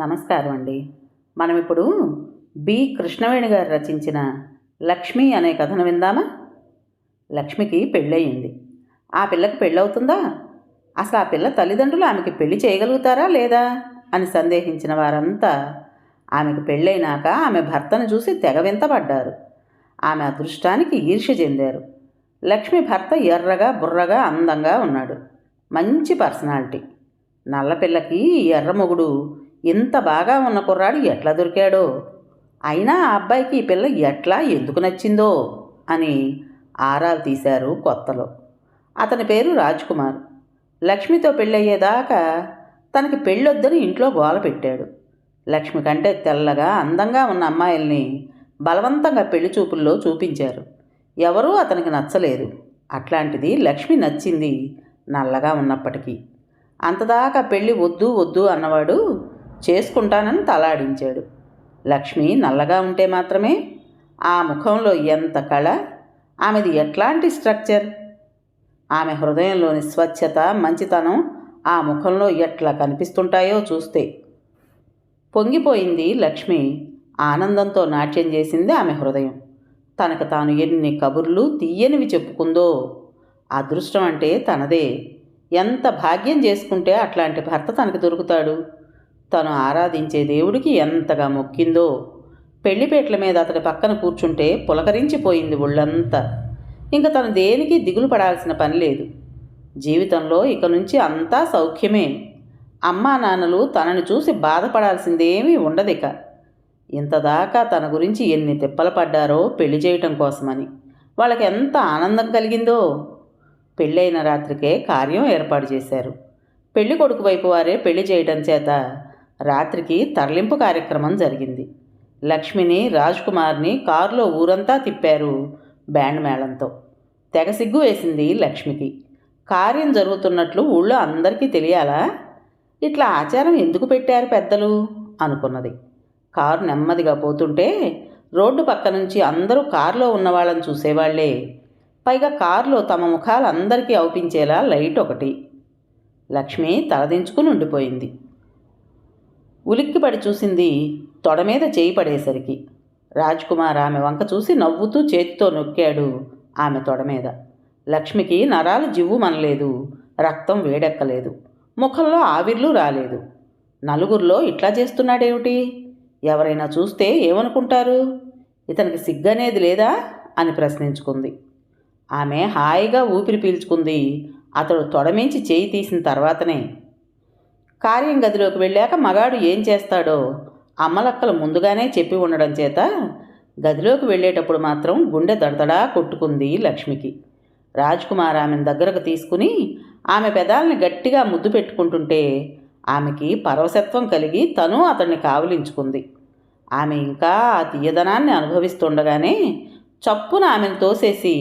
నమస్కారం అండి. మనం ఇప్పుడు బి. కృష్ణవేణి గారు రచించిన లక్ష్మి అనే కథను విందామా? లక్ష్మికి పెళ్ళయింది. ఆ పిల్లకి పెళ్ళవుతుందా? అసలు ఆ పిల్ల తల్లిదండ్రులు ఆమెకి పెళ్ళి చేయగలుగుతారా లేదా? అని సందేహించిన వారంతా ఆమెకు పెళ్ళైనాక ఆమె భర్తను చూసి తెగ వింతపడ్డారు. ఆమె అదృష్టానికి ఈర్ష్య చెందారు. లక్ష్మి భర్త ఎర్రగా బుర్రగా అందంగా ఉన్నాడు. మంచి పర్సనాలిటీ. నల్లపిల్లకి పిల్లకి ఎర్ర మొగుడు ఇంత బాగా ఉన్న కుర్రాడు ఎట్లా దొరికాడో? అయినా ఆ అబ్బాయికి ఈ పిల్ల ఎట్లా ఎందుకు నచ్చిందో? అని ఆరాలు తీశారు కొత్తలో. అతని పేరు రాజ్కుమార్. లక్ష్మితో పెళ్ళయ్యేదాకా తనకి పెళ్ళొద్దని ఇంట్లో గోల పెట్టాడు. లక్ష్మి కంటే తెల్లగా అందంగా ఉన్న అమ్మాయిల్ని బలవంతంగా పెళ్ళి చూపుల్లో చూపించారు. ఎవరూ అతనికి నచ్చలేదు. అట్లాంటిది లక్ష్మి నచ్చింది నల్లగా ఉన్నప్పటికీ. అంతదాకా పెళ్ళి వద్దు వద్దు అన్నవాడు చేసుకుంటానని తలాడించాడు. లక్ష్మి నల్లగా ఉంటే మాత్రమే ఆ ముఖంలో ఎంత కళ ఆమెది ఎట్లాంటి స్ట్రక్చర్? ఆమె హృదయంలోని స్వచ్ఛత మంచితనం ఆ ముఖంలో ఎట్లా కనిపిస్తుంటాయో చూస్తే. పొంగిపోయింది లక్ష్మి ఆనందంతో నాట్యం చేసింది ఆమె హృదయం. తనకు తాను ఎన్ని కబుర్లు తీయనివి చెప్పుకుందో అదృష్టం అంటే తనదే. ఎంత భాగ్యం చేసుకుంటే అట్లాంటి భర్త తనకు దొరుకుతాడు? తను ఆరాధించే దేవుడికి ఎంతగా మొక్కిందో. పెళ్ళిపేట్ల మీద అతడి పక్కన కూర్చుంటే పులకరించిపోయింది ఒళ్ళంతా. ఇంకా తను దేనికి దిగులు పడాల్సిన పని లేదు. జీవితంలో ఇక నుంచి అంతా సౌఖ్యమే. అమ్మా నాన్నలు తనని చూసి బాధపడాల్సిందేమీ ఉండదిక. ఇంతదాకా తన గురించి ఎన్ని తిప్పలు పడ్డారో పెళ్ళి చేయటం కోసమని. వాళ్ళకి ఎంత ఆనందం కలిగిందో. పెళ్ళైన రాత్రికే కార్యం ఏర్పాటు చేశారు. పెళ్ళి కొడుకు వైపు వారే పెళ్ళి చేయడం చేత రాత్రికి తరలింపు కార్యక్రమం జరిగింది. లక్ష్మిని రాజ్ కుమార్ని కారులో ఊరంతా తిప్పారు బ్యాండ్ మేళంతో. తెగ సిగ్గు వేసింది లక్ష్మికి. కార్యం జరుగుతున్నట్లు ఊళ్ళో అందరికీ తెలియాలా? ఇట్లా ఆచారం ఎందుకు పెట్టారు పెద్దలు? అనుకున్నది. కారు నెమ్మదిగా పోతుంటే రోడ్డు పక్క నుంచి అందరూ కారులో ఉన్న వాళ్ళని చూసేవాళ్ళే. పైగా కారులో తమ ముఖాలు అందరికీ అవుపించేలా లైట్ ఒకటి. లక్ష్మి తలదించుకుని ఉండిపోయింది. ఉలిక్కిపడి చూసింది తొడ మీద చేయి పడేసరికి. రాజ్కుమార్ ఆమె వంక చూసి నవ్వుతూ చేతితో నొక్కాడు ఆమె తొడ మీద. లక్ష్మికి నరాలు జివ్వు మనలేదు రక్తం వేడెక్కలేదు ముఖంలో ఆవిర్లు రాలేదు. నలుగురిలో ఇట్లా చేస్తున్నాడేమిటి? ఎవరైనా చూస్తే ఏమనుకుంటారు? ఇతనికి సిగ్గనేది లేదా? అని ప్రశ్నించుకుంది. ఆమె హాయిగా ఊపిరి పీల్చుకుంది. అతడు తొడమించి చేయి తీసిన తర్వాతనే కార్యం గదిలోకి వెళ్ళాక మగాడు ఏం చేస్తాడో అమ్మలక్కలు ముందుగానే చెప్పి ఉండడం చేత గదిలోకి వెళ్ళేటప్పుడు మాత్రం గుండె దడదడా కొట్టుకుంది లక్ష్మికి. రాజ్కుమార్ ఆమెను దగ్గరకు తీసుకుని ఆమె పెదాలని గట్టిగా ముద్దు పెట్టుకుంటుంటే ఆమెకి పరవశత్వం కలిగి తను అతన్ని కావలించుకుంది. ఆమె ఇంకా ఆ తీయదనాన్ని అనుభవిస్తుండగానే చప్పున ఆమెను తోసేసి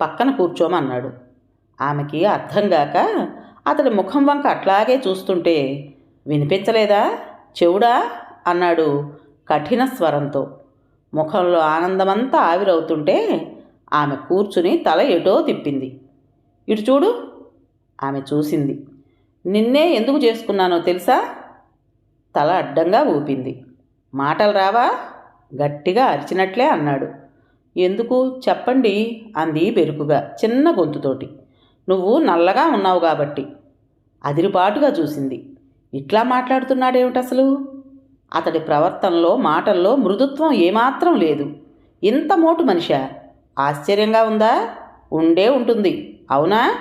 పక్కన కూర్చోమన్నాడు. ఆమెకి అర్థం కాక అతడి ముఖం వంక అట్లాగే చూస్తుంటే వినిపించలేదా? చెవుడా? అన్నాడు కఠిన స్వరంతో. ముఖంలో ఆనందమంతా ఆవిరవుతుంటే ఆమె కూర్చుని తల ఎటో తిప్పింది. ఇటు చూడు ఆమె చూసింది. నిన్నే ఎందుకు చేసుకున్నానో తెలుసా? తల అడ్డంగా ఊపింది. మాటలు రావా? గట్టిగా అరిచినట్లే అన్నాడు. ఎందుకు? చెప్పండి అంది బెరుకుగా చిన్న గొంతుతోటి. నువ్వు నల్లగా ఉన్నావు కాబట్టి. అదిరిపాటుగా చూసింది. ఇట్లా మాట్లాడుతున్నాడేమిటి అసలు అతడి ప్రవర్తనలో మాటల్లో మృదుత్వం ఏమాత్రం లేదు. ఇంత మోటు మనిషా? ఆశ్చర్యంగా ఉందా? ఉండే ఉంటుంది. అవునా?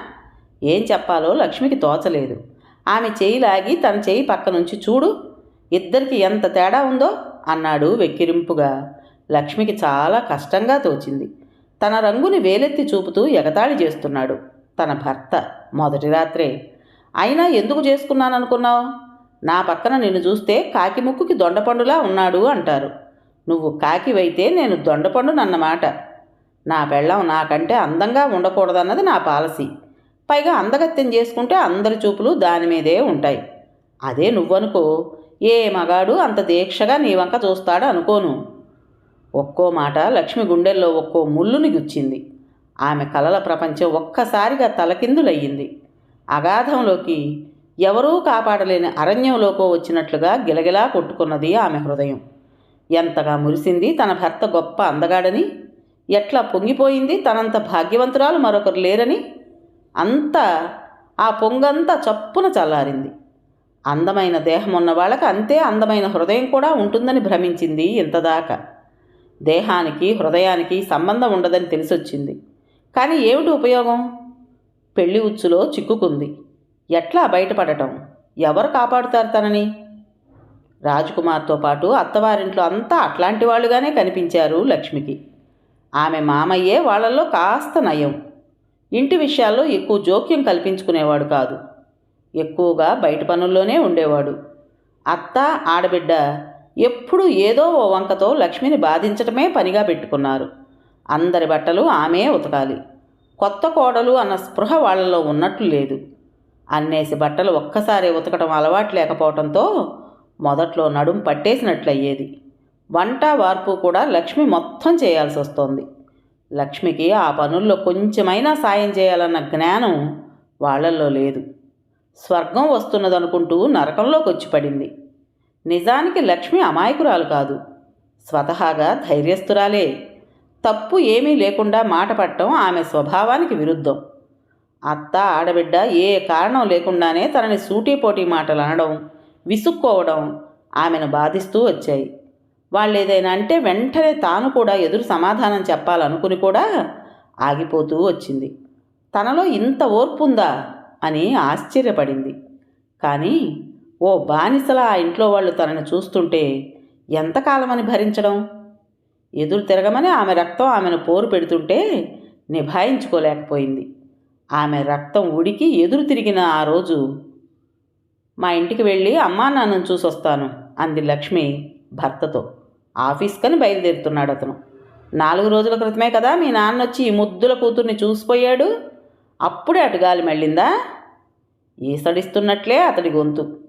ఏం చెప్పాలో లక్ష్మికి తోచలేదు. ఆమె చేయి లాగి తన చేయి పక్క నుంచి చూడు. ఇద్దరికి ఎంత తేడా ఉందో అన్నాడు వెక్కిరింపుగా. లక్ష్మికి చాలా కష్టంగా తోచింది. తన రంగుని వేలెత్తి చూపుతూ ఎగతాళి చేస్తున్నాడు. తన భర్త మొదటి రాత్రే అయినా ఎందుకు చేసుకున్నాననుకున్నావు? నా పక్కన నిన్ను చూస్తే కాకి ముక్కుకి దొండపండులా ఉన్నాడు అంటారు. నువ్వు కాకివైతే నేను దొండపండునన్నమాట. నా పెళ్ళం నాకంటే అందంగా ఉండకూడదన్నది నా పాలసీ. పైగా అందగత్యం చేసుకుంటే అందరి చూపులు దాని మీదే ఉంటాయి. అదే నువ్వనుకో ఏ మగాడు అంత దీక్షగా నీ వంక చూస్తాడు అనుకోను ఒక్కో మాట లక్ష్మి గుండెల్లో ఒక్కో ముళ్ళుని గుచ్చింది. ఆమె కలల ప్రపంచం ఒక్కసారిగా తలకిందులయ్యింది. అగాధంలోకి ఎవరూ కాపాడలేని అరణ్యంలోకో వచ్చినట్లుగా గిలగిలా కొట్టుకున్నది ఆమె హృదయం. ఎంతగా మురిసింది తన భర్త గొప్ప అందగాడని ఎట్లా పొంగిపోయింది తనంత భాగ్యవంతురాలు మరొకరు లేరని అంతా ఆ పొంగంతా చప్పున చల్లారింది. అందమైన దేహం ఉన్న వాళ్ళకి అంతే అందమైన హృదయం కూడా ఉంటుందని భ్రమించింది ఇంతదాకా. దేహానికి హృదయానికి సంబంధం ఉండదని తెలిసొచ్చింది. కానీ ఏమిటి ఉపయోగం? పెళ్ళి ఉచ్చులో చిక్కుకుంది. ఎట్లా బయటపడటం? ఎవరు కాపాడుతారు తనని? రాజకుమార్తో పాటు అత్తవారింట్లో అంతా అట్లాంటి వాళ్ళుగానే కనిపించారు లక్ష్మికి. ఆమె మామయ్యే వాళ్ళల్లో కాస్త నయం. ఇంటి విషయాల్లో ఎక్కువ జోక్యం కల్పించుకునేవాడు కాదు. ఎక్కువగా బయట పనుల్లోనే ఉండేవాడు. అత్త ఆడబిడ్డ ఎప్పుడూ ఏదో ఓ వంకతో లక్ష్మిని బాధించటమే పనిగా పెట్టుకున్నారు. అందరి బట్టలు ఆమె ఉతకాలి. కొత్త కోడలు అన్న స్పృహ వాళ్ళలో ఉన్నట్లు లేదు. అన్నేసి బట్టలు ఒక్కసారి ఉతకటం అలవాటు లేకపోవడంతో మొదట్లో నడుం పట్టేసినట్లయ్యేది. వంట వార్పు కూడా లక్ష్మి మొత్తం చేయాల్సి వస్తోంది. లక్ష్మికి ఆ పనుల్లో కొంచెమైనా సాయం చేయాలన్న జ్ఞానం వాళ్ళల్లో లేదు. స్వర్గం వస్తున్నదనుకుంటూ నరకంలోకి వచ్చి పడింది. నిజానికి లక్ష్మి అమాయకురాలు కాదు. స్వతహాగా ధైర్యస్తురాలే. తప్పు ఏమీ లేకుండా మాట పట్టడం ఆమె స్వభావానికి విరుద్ధం. అత్త ఆడబిడ్డ ఏ కారణం లేకుండానే తనని సూటీపోటీ మాటలు అనడం విసుక్కోవడం ఆమెను బాధిస్తూ వచ్చాయి. వాళ్ళు ఏదైనా అంటే వెంటనే తాను కూడా ఎదురు సమాధానం చెప్పాలనుకుని కూడా ఆగిపోతూ వచ్చింది. తనలో ఇంత ఓర్పుందా అని ఆశ్చర్యపడింది. కానీ ఓ బానిసలా ఆ ఇంట్లో వాళ్ళు తనని చూస్తుంటే ఎంతకాలమని భరించడం? ఎదురు తిరగమని ఆమె రక్తం ఆమెను పోరు పెడుతుంటే నిభాయించుకోలేకపోయింది. ఆమె రక్తం ఉడికి ఎదురు తిరిగిన ఆ రోజు మా ఇంటికి వెళ్ళి అమ్మా నాన్నను చూసొస్తాను అంది లక్ష్మి భర్తతో. ఆఫీస్కని బయలుదేరుతున్నాడు అతను. నాలుగు రోజుల క్రితమే కదా మీ నాన్న వచ్చి ఈ ముద్దుల కూతుర్ని చూసిపోయాడు. అప్పుడే అటు గాలి మళ్ళిందా? ఈసడిస్తున్నట్లే అతడి గొంతు.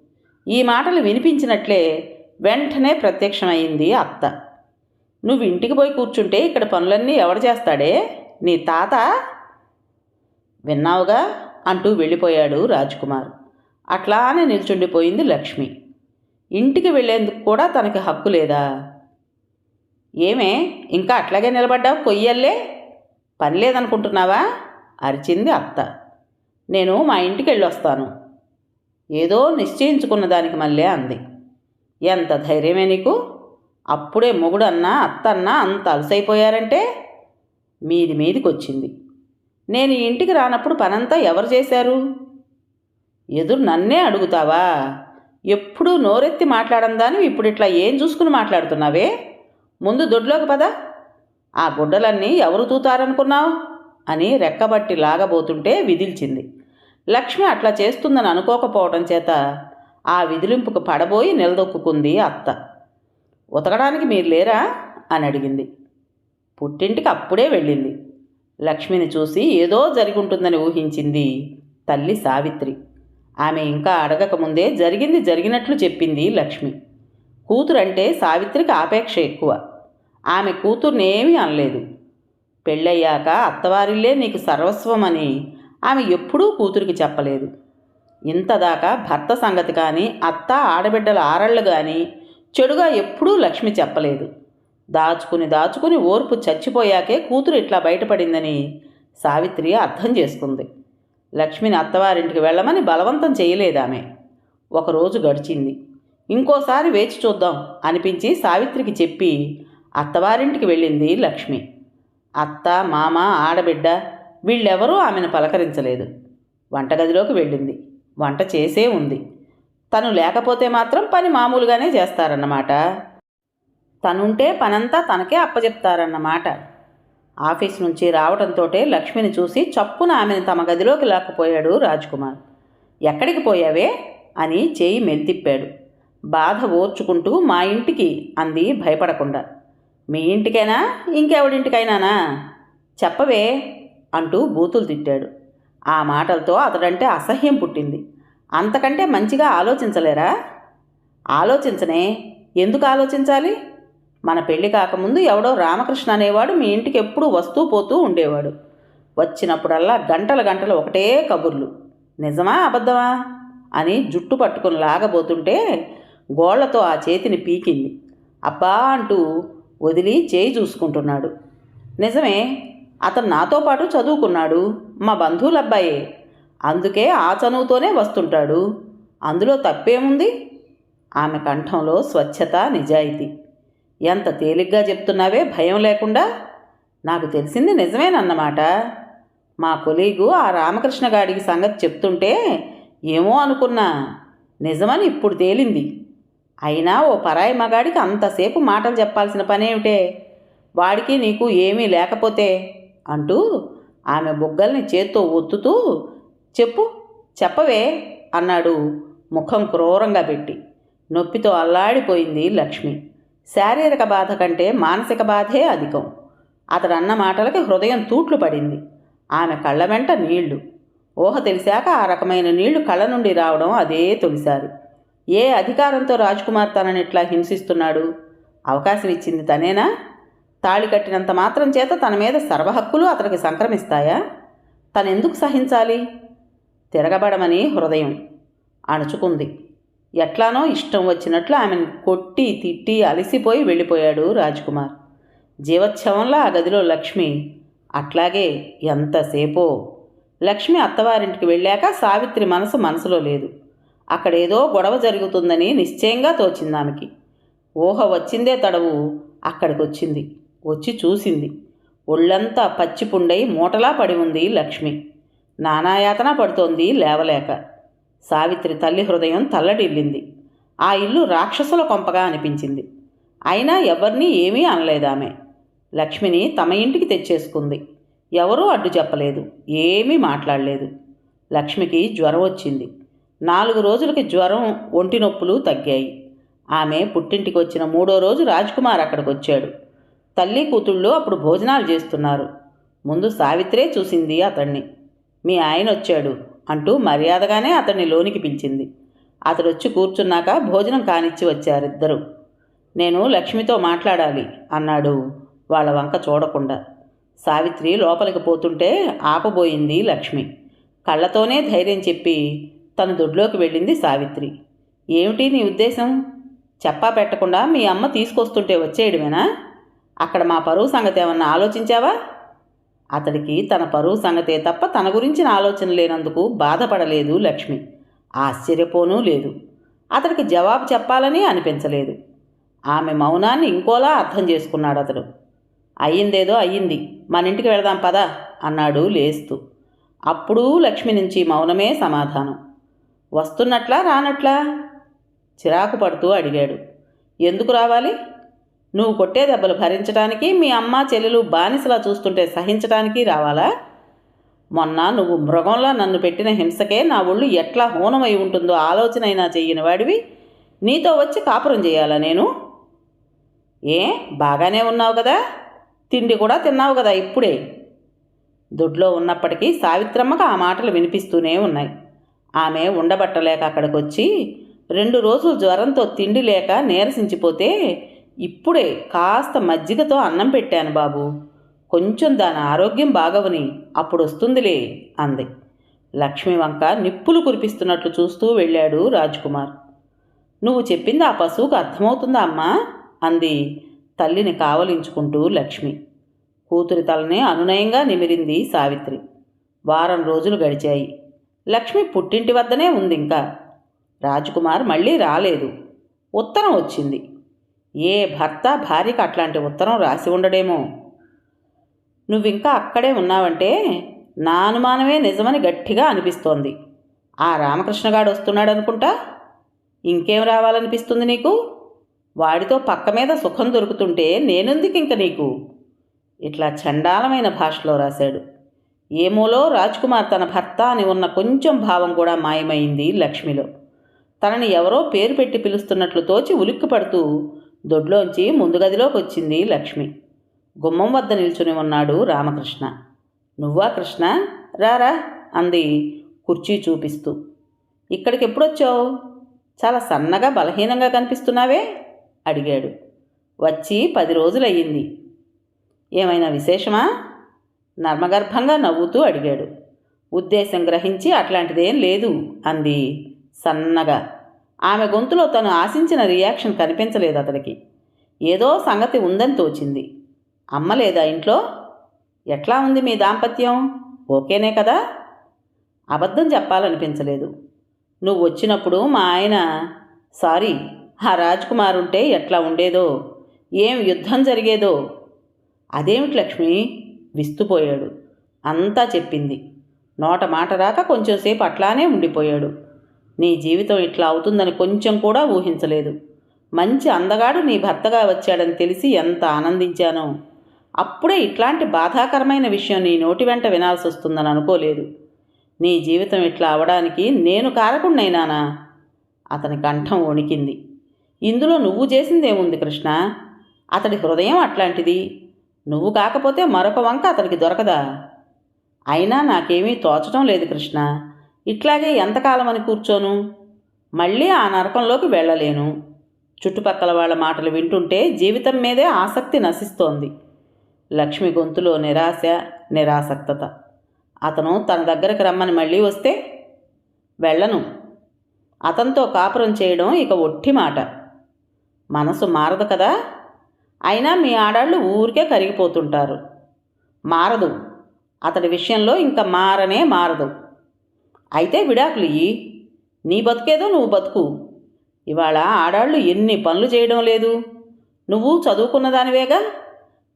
ఈ మాటలు వినిపించినట్లే వెంటనే ప్రత్యక్షమైంది అత్త. నువ్వు ఇంటికి పోయి కూర్చుంటే ఇక్కడ పనులన్నీ ఎవడు చేస్తాడే? నీ తాత? విన్నావుగా? అంటూ వెళ్ళిపోయాడు రాజ్కుమార్. అట్లానే నిల్చుండిపోయింది లక్ష్మి. ఇంటికి వెళ్ళేందుకు కూడా తనకి హక్కు లేదా? ఏమే ఇంకా అట్లాగే నిలబడ్డావు కొయ్యల్లే? పని లేదనుకుంటున్నావా? అరిచింది అత్త. నేను మా ఇంటికి వెళ్ళొస్తాను. ఏదో నిశ్చయించుకున్న దానికి మళ్ళీ అంది. ఎంత ధైర్యమే నీకు? అప్పుడే మొగుడన్నా అత్తన్నా అంత అలసైపోయారంటే? మీది మీదికి వచ్చింది నేను ఇంటికి రానప్పుడు పనంతా ఎవరు చేశారు? ఎదురు నన్నే అడుగుతావా? ఎప్పుడూ నోరెత్తి మాట్లాడని ఇప్పుడు ఇట్లా ఏం చూసుకుని మాట్లాడుతున్నావే? ముందు దొడ్లోకి పద. ఆ గుడ్డలన్నీ ఎవరు తూతారనుకున్నావు? అని రెక్కబట్టి లాగబోతుంటే విదిల్చింది. లక్ష్మి అట్లా చేస్తుందని అనుకోకపోవడం చేత ఆ విదిలింపుకు పడబోయి నిలదొక్కుంది అత్త. ఉతకడానికి మీరు లేరా? అని అడిగింది. పుట్టింటికి అప్పుడే వెళ్ళింది. లక్ష్మిని చూసి ఏదో జరిగి ఉంటుందని ఊహించింది తల్లి సావిత్రి. ఆమె ఇంకా అడగకముందే జరిగింది జరిగినట్లు చెప్పింది లక్ష్మి. కూతురంటే సావిత్రికి ఆపేక్ష ఎక్కువ. ఆమె కూతుర్నేమీ అనలేదు. పెళ్ళయ్యాక అత్తవారిల్లే నీకు సర్వస్వమని ఆమె ఎప్పుడూ కూతురికి చెప్పలేదు. ఇంతదాకా భర్త సంగతి కానీ అత్త ఆడబిడ్డల ఆరళ్ళు కానీ చెడుగా ఎప్పుడూ లక్ష్మి చెప్పలేదు. దాచుకుని దాచుకుని ఓర్పు చచ్చిపోయాకే కూతురు ఇట్లా బయటపడిందని సావిత్రి అర్థం చేసుకుంది. లక్ష్మిని అత్తవారింటికి వెళ్ళమని బలవంతం చేయలేదామె. ఒకరోజు గడిచింది. ఇంకోసారి వేచి చూద్దాం అనిపించి సావిత్రికి చెప్పి అత్తవారింటికి వెళ్ళింది లక్ష్మి. అత్త మామ ఆడబిడ్డ వీళ్ళెవరూ ఆమెను పలకరించలేదు. వంటగదిలోకి వెళ్ళింది. వంట చేసే ఉంది. తను లేకపోతే మాత్రం పని మామూలుగానే చేస్తారన్నమాట. తనుంటే పనంతా తనకే అప్పచెప్తారన్నమాట ఆఫీస్ నుంచి రావడంతో లక్ష్మిని చూసి చప్పున ఆమెను తమ గదిలోకి లాక్కుపోయాడు రాజ్కుమార్. ఎక్కడికి పోయావే? అని చేయి మెంతిప్పాడు బాధ ఓర్చుకుంటూ మా ఇంటికి అంది భయపడకుండా. మీ ఇంటికైనా? ఇంకెవడింటికైనానా? చెప్పవే అంటూ బూతులు తిట్టాడు. ఆ మాటలతో అతడంటే అసహ్యం పుట్టింది. అంతకంటే మంచిగా ఆలోచించలేరా? ఆలోచించనే. ఎందుకు ఆలోచించాలి? మన పెళ్ళి కాకముందు ఎవడో రామకృష్ణ అనేవాడు మీ ఇంటికి ఎప్పుడూ వస్తూ పోతూ ఉండేవాడు. వచ్చినప్పుడల్లా గంటల గంటలు ఒకటే కబుర్లు. నిజమా అబద్ధమా? అని జుట్టు పట్టుకుని లాగబోతుంటే గోళ్ళతో ఆ చేతిని పీకింది. అబ్బా అంటూ వదిలి చేయి చూసుకుంటున్నాడు. నిజమే అతను నాతో పాటు చదువుకున్నాడు మా బంధువులబ్బాయే. అందుకే ఆ చనువుతోనే వస్తుంటాడు. అందులో తప్పేముంది? ఆమె కంఠంలో స్వచ్ఛత నిజాయితీ. ఎంత తేలిగ్గా చెప్తున్నావే భయం లేకుండా? నాకు తెలిసింది నిజమేనన్నమాట. మా కొలీగు ఆ రామకృష్ణ గాడికి సంగతి చెప్తుంటే ఏమో అనుకున్నా. నిజమని ఇప్పుడు తేలింది. అయినా ఓ పరాయి మగాడికి అంతసేపు మాటలు చెప్పాల్సిన పనేమిటే? వాడికి నీకు ఏమీ లేకపోతే? అంటూ ఆమె బుగ్గల్ని చేత్తో ఒత్తుతూ చెప్పు చెప్పవే అన్నాడు ముఖం క్రూరంగా పెట్టి. నొప్పితో అల్లాడిపోయింది లక్ష్మి. శారీరక బాధ కంటే మానసిక బాధే అధికం. అతడు అన్న మాటలకి హృదయం తూట్లు పడింది. ఆమె కళ్ళ వెంట నీళ్ళు. ఊహ తెలిసాక ఆ రకమైన నీళ్ళు కళ్ళ నుండి రావడం అదే తొలిసారి. ఏ అధికారంతో రాజ్కుమార్ తనని ఇట్లా హింసిస్తున్నాడు? అవకాశం ఇచ్చింది తనేనా? తాళి కట్టినంత మాత్రం చేత తన మీద సర్వహక్కులు అతనికి సంక్రమిస్తాయా? తనెందుకు సహించాలి? తిరగబడమని హృదయం అణుచుకుంది. ఎట్లానో ఇష్టం వచ్చినట్లు ఆమెను కొట్టి తిట్టి అలసిపోయి వెళ్ళిపోయాడు రాజ్కుమార్. జీవోత్సవంలో ఆ గదిలో లక్ష్మి అట్లాగే ఎంతసేపో. లక్ష్మి అత్తవారింటికి వెళ్ళాక సావిత్రి మనసు మనసులో లేదు. అక్కడేదో గొడవ జరుగుతుందని నిశ్చయంగా తోచింది ఆమెకి ఊహ వచ్చిందే తడవు అక్కడికొచ్చింది. వచ్చి చూసింది. ఒళ్ళంతా పచ్చిపుండై మూటలా పడి ఉంది లక్ష్మి. నానాయాతన పడుతోంది లేవలేక. సావిత్రి తల్లి హృదయం తల్లడిల్లింది. ఆ ఇల్లు రాక్షసుల కొంపగా అనిపించింది. అయినా ఎవరినీ ఏమీ అనలేదామె. లక్ష్మిని తమ ఇంటికి తెచ్చేసుకుంది. ఎవరూ అడ్డు చెప్పలేదు. ఏమీ మాట్లాడలేదు. లక్ష్మికి జ్వరం వచ్చింది. నాలుగు రోజులకి జ్వరం ఒంటి నొప్పులు తగ్గాయి. ఆమె పుట్టింటికి వచ్చిన మూడో రోజు రాజ్కుమార్ అక్కడికి వచ్చాడు తల్లి కూతుళ్ళు అప్పుడు భోజనాలు చేస్తున్నారు. ముందు సావిత్రే చూసింది అతన్ని. మీ ఆయన వచ్చాడు అంటూ మర్యాదగానే అతన్ని లోనికి పిలిచింది. అతడు వచ్చి కూర్చున్నాక భోజనం కానిచ్చి వచ్చారిద్దరు. నేను లక్ష్మితో మాట్లాడాలి అన్నాడు వాళ్ళ వంక చూడకుండా. సావిత్రి లోపలికి పోతుంటే ఆపబోయింది లక్ష్మి. కళ్ళతోనే ధైర్యం చెప్పి తన దొడ్లోకి వెళ్ళింది సావిత్రి. ఏమిటి నీ ఉద్దేశం? చెప్పా పెట్టకుండా మీ అమ్మ తీసుకొస్తుంటే వచ్చేయడమేనా? అక్కడ మా పరువు సంగతి ఏమన్నా ఆలోచించావా? అతడికి తన పరువు సంగతే తప్ప తన గురించిన ఆలోచన లేనందుకు బాధపడలేదు లక్ష్మి. ఆశ్చర్యపోనూ లేదు. అతడికి జవాబు చెప్పాలని అనిపించలేదు. ఆమె మౌనాన్ని ఇంకోలా అర్థం చేసుకున్నాడు అతడు. అయ్యిందేదో అయ్యింది. మన ఇంటికి వెళదాం పదా అన్నాడు లేస్తూ. అప్పుడు లక్ష్మి నుంచి మౌనమే సమాధానం. వస్తున్నట్లా రానట్లా? చిరాకు పడుతూ అడిగాడు. ఎందుకు రావాలి? నువ్వు కొట్టే దెబ్బలు భరించడానికి మీ అమ్మ చెల్లెలు బానిసలా చూస్తుంటే సహించడానికి రావాలా? మొన్న నువ్వు మృగంలా నన్ను పెట్టిన హింసకే నా ఒళ్ళు ఎట్లా హోనమై ఉంటుందో ఆలోచన అయినా చెయ్యని వాడివి. నీతో వచ్చి కాపురం చేయాలా నేను? ఏ? బాగానే ఉన్నావు కదా? తిండి కూడా తిన్నావు కదా ఇప్పుడే? దొడ్లో ఉన్నప్పటికీ సావిత్రమ్మకు ఆ మాటలు వినిపిస్తూనే ఉన్నాయి. ఆమె ఉండబట్టలేక అక్కడికొచ్చి రెండు రోజులు జ్వరంతో తిండి లేక నీరసించిపోతే ఇప్పుడే కాస్త మజ్జిగతో అన్నం పెట్టాను బాబు. కొంచెం దాని ఆరోగ్యం బాగవని అప్పుడు వస్తుందిలే అంది. లక్ష్మి వంక నిప్పులు కురిపిస్తున్నట్లు చూస్తూ వెళ్ళాడు రాజ్కుమార్. నువ్వు చెప్పింది ఆ పశువుకు అర్థమవుతుందా అమ్మా? అంది తల్లిని కావలించుకుంటూ లక్ష్మి. కూతురి తలని అనునయంగా నిమిరింది సావిత్రి. వారం రోజులు గడిచాయి. లక్ష్మి పుట్టింటి వద్దనే ఉంది ఇంకా రాజ్కుమార్ మళ్ళీ రాలేదు. ఉత్తరం వచ్చింది. ఏ భర్త భార్యకు అట్లాంటి ఉత్తరం రాసి ఉండడేమో? నువ్వింకా అక్కడే ఉన్నావంటే నా అనుమానమే నిజమని గట్టిగా అనిపిస్తోంది. ఆ రామకృష్ణగాడు వస్తున్నాడు అనుకుంటా ఇంకేం రావాలనిపిస్తుంది నీకు? వాడితో పక్క మీద సుఖం దొరుకుతుంటే నేనెందుకు ఇంక నీకు? ఇట్లా చండాలమైన భాషలో రాశాడు. ఏమోలో రాజ్కుమార్ తన భర్త అని ఉన్న కొంచెం భావం కూడా మాయమైంది లక్ష్మిలో. తనని ఎవరో పేరు పెట్టి పిలుస్తున్నట్లు తోచి ఉలిక్కిపడుతూ దొడ్లోంచి ముందు గదిలోకి వచ్చింది లక్ష్మి. గుమ్మం వద్ద నిల్చుని ఉన్నాడు రామకృష్ణ. నువ్వా కృష్ణ? రారా? అంది కుర్చీ చూపిస్తూ. ఇక్కడికి ఎప్పుడొచ్చావు చాలా సన్నగా బలహీనంగా కనిపిస్తున్నావే? అడిగాడు. వచ్చి పది రోజులయ్యింది. ఏమైనా విశేషమా? నర్మగర్భంగా నవ్వుతూ అడిగాడు. ఉద్దేశం గ్రహించి అట్లాంటిదేం లేదు అంది సన్నగా. ఆమె గొంతులో తను ఆశించిన రియాక్షన్ కనిపించలేదు అతడికి ఏదో సంగతి ఉందని తోచింది. అమ్మ లేదా ఇంట్లో? ఎట్లా ఉంది మీ దాంపత్యం? ఓకేనే కదా? అబద్ధం చెప్పాలనిపించలేదు. నువ్వు వచ్చినప్పుడు మా ఆయన సారీ ఆ రాజ్కుమార్ ఉంటే ఎట్లా ఉండేదో? ఏం యుద్ధం జరిగేదో? అదేమిటి లక్ష్మి? విస్తుపోయాడు. అంతా చెప్పింది. నోట మాట రాక కొంచెంసేపు అట్లానే ఉండిపోయాడు. నీ జీవితం ఇట్లా అవుతుందని కొంచెం కూడా ఊహించలేదు. మంచి అందగాడు నీ భర్తగా వచ్చాడని తెలిసి ఎంత ఆనందించానో. అప్పుడే ఇట్లాంటి బాధాకరమైన విషయం నీ నోటి వెంట వినాల్సి వస్తుందని అనుకోలేదు. నీ జీవితం ఇట్లా అవడానికి నేను కారకుండైనానా అతని కంఠం వణికింది. ఇందులో నువ్వు చేసిందేముంది కృష్ణ? అతడి హృదయం అట్లాంటిది. నువ్వు కాకపోతే మరొక వంక అతడికి దొరకదా? అయినా నాకేమీ తోచడం లేదు కృష్ణ. ఇట్లాగే ఎంతకాలం అని కూర్చోను? మళ్ళీ ఆ నరకంలోకి వెళ్ళలేను. చుట్టుపక్కల వాళ్ళ మాటలు వింటుంటే జీవితం మీదే ఆసక్తి నశిస్తోంది. లక్ష్మి గొంతులో నిరాశ నిరాసక్తత. అతను తన దగ్గరకు రమ్మని మళ్ళీ వస్తే వెళ్ళను. అతనితో కాపురం చేయడం ఇక ఒట్టి మాట. మనసు మారదు కదా? అయినా మీ ఆడాళ్ళు ఊరికే కరిగిపోతుంటారు. మారదు. అతడి విషయంలో ఇంకా మారనే మారదు. అయితే విడాకులు ఇయ్యి. నీ బతుకేదో నువ్వు బతుకు. ఇవాళ ఆడాళ్ళు ఎన్ని పనులు చేయడం లేదు. నువ్వు చదువుకున్న దానివేగా?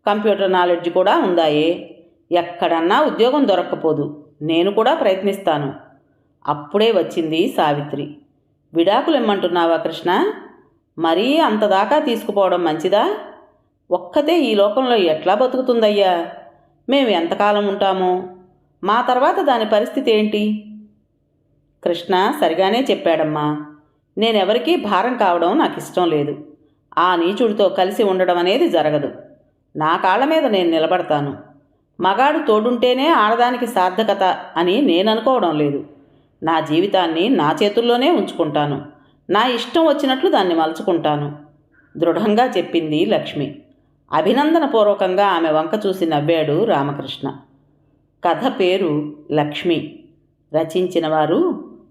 కంప్యూటర్ నాలెడ్జ్ కూడా ఉందాయే. ఎక్కడన్నా ఉద్యోగం దొరక్కపోదు. నేను కూడా ప్రయత్నిస్తాను. అప్పుడే వచ్చింది సావిత్రి. విడాకులు ఇమ్మంటున్నావా కృష్ణ? మరీ అంతదాకా తీసుకుపోవడం మంచిదా? ఒక్కతే ఈ లోకంలో ఎట్లా బతుకుతుందయ్యా? మేము ఎంతకాలం ఉంటామో? మా తర్వాత దాని పరిస్థితి ఏంటి? కృష్ణ సరిగానే చెప్పాడమ్మా. నేనెవరికీ భారం కావడం నాకు ఇష్టం లేదు. ఆ నీచుడితో కలిసి ఉండడం అనేది జరగదు. నా కాళ్ళ మీద నేను నిలబడతాను. మగాడు తోడుంటేనే ఆడదానికి సార్థకత అని నేను అనుకోవడం లేదు. నా జీవితాన్ని నా చేతుల్లోనే ఉంచుకుంటాను. నా ఇష్టం వచ్చినట్లు దాన్ని మలుచుకుంటాను. దృఢంగా చెప్పింది లక్ష్మి. అభినందనపూర్వకంగా ఆమె వంక చూసి నవ్వాడు రామకృష్ణ. కథ పేరు లక్ష్మి. రచించిన వారు